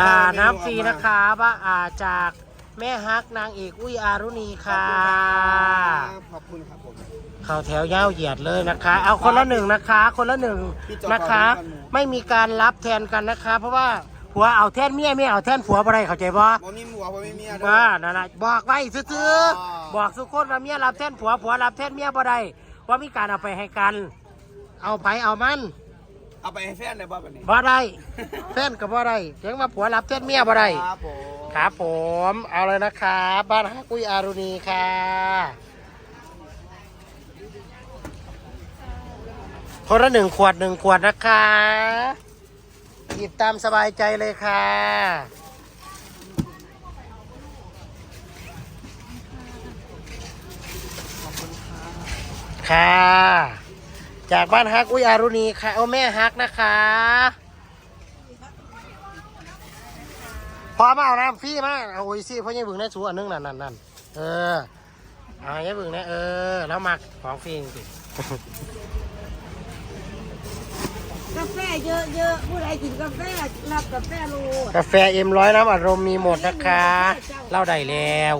อ่าน้ำฟรีนะคะว่าอ่าจากแม่ฮักนางเอกอุ้ยอารุณีขอบค่ะคุณครับขอบคุณครับผม เข้าแถวยาวเหยียดเลยนะคะ เอาคนละหนึ่งนะคะ คนละหนึ่งพี่จอนะคะขอบคุณครับไม่มีการรับแทนกันนะคะ เพราะว่าผัวเอาแทนเมียเมียเอาแทนผัวบ่ได้เข้าใจบ่บ่มีหมัวบ่มีเมียเด้อว่านั่นน่ะบอกไว้ซื่ออ๋อๆบอกสุกคนว่าเมียรับแทนผัวผัวรับแทนเมียบ่ได้ว่ามีการเอาไปให้กัน เอาไปเอามัน เอาไปให้แฟนได้บ่แบบนี้ บ่ได้ แฟนก็บ่ได้เถียงว่าผัวรับแทนเมียบ่ได้ ครับผมครับผม เอาเลยนะครับบ้านฮักกุยอารุณีค่ะคนละหนึ่งขวดหนึ่งขวดนะคะ หยิบตามสบายใจเลยค่ะ ค่ะ จากบ้านฮักอุยอารุณีค่ะ เอาแม่ฮักนะคะ พอมาเอาน้ำฟรีมาเอาโอ้ยสิเพราะยังบึงได้สูอันนึงนั่นนั่นนั่นเออเอายังบึงนะเออ แล้วมักของฟรีจริงกาแฟเยอะๆผู้ใดกินกาแฟรับกาแฟโลดกาแฟเอ็มร้อยน้ำอัดลมมีหมดนะคะเหล่าได้แล้ว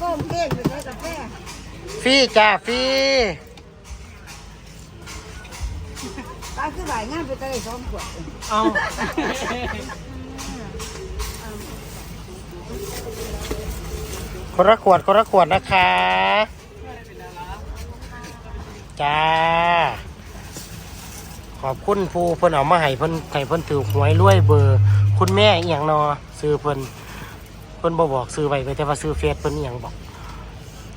ก้มเก้งไปใช้กาแฟฟรีจ้าฟรี ตาคือหลายงานไปได้สองขวดเอาคนละขวดคนละขวดนะคะ จ้า ขอบคุณผู้เพิ่นเอามาให้เพิ่นให้เพิ่นถือหวยรวยเบอร์ คุณแม่เอียงนอซื้อเพิ่นเพิ่นบ่บอกซื้อไว้แต่ว่าซื้อเฟซเพิ่นเอียงบอก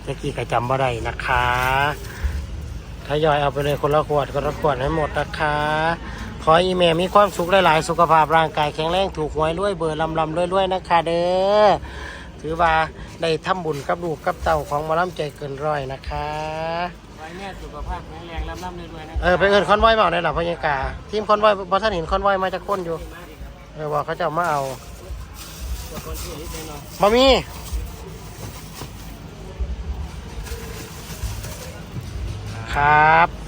ตะกี้ก็จำบ่ได้นะคะ ยอยเอาไปเลยคนละขวดคนละขวดให้หมดนะคะ ขอให้อีแม่มีความสุขหลายๆ สุขภาพร่างกายแข็งแรงถูกหวยรวยเบอร์ลำลำรวยๆนะคะเด้อถือว่าได้ทำบุญกับลูกกับเต่าของหมาล้ำใจเกินร้อยนะคะไว้แม่สุขภาพแข็งแรงร่ำร่ำรวยๆนะเออไปเอินคอนวอยมาเอาในหลับพญากาทีมคอนวอยบอท่านเห็นคอนวอยมาจากคนอยู่เออบอกเขาจะเอามาเอาบะมี ครับ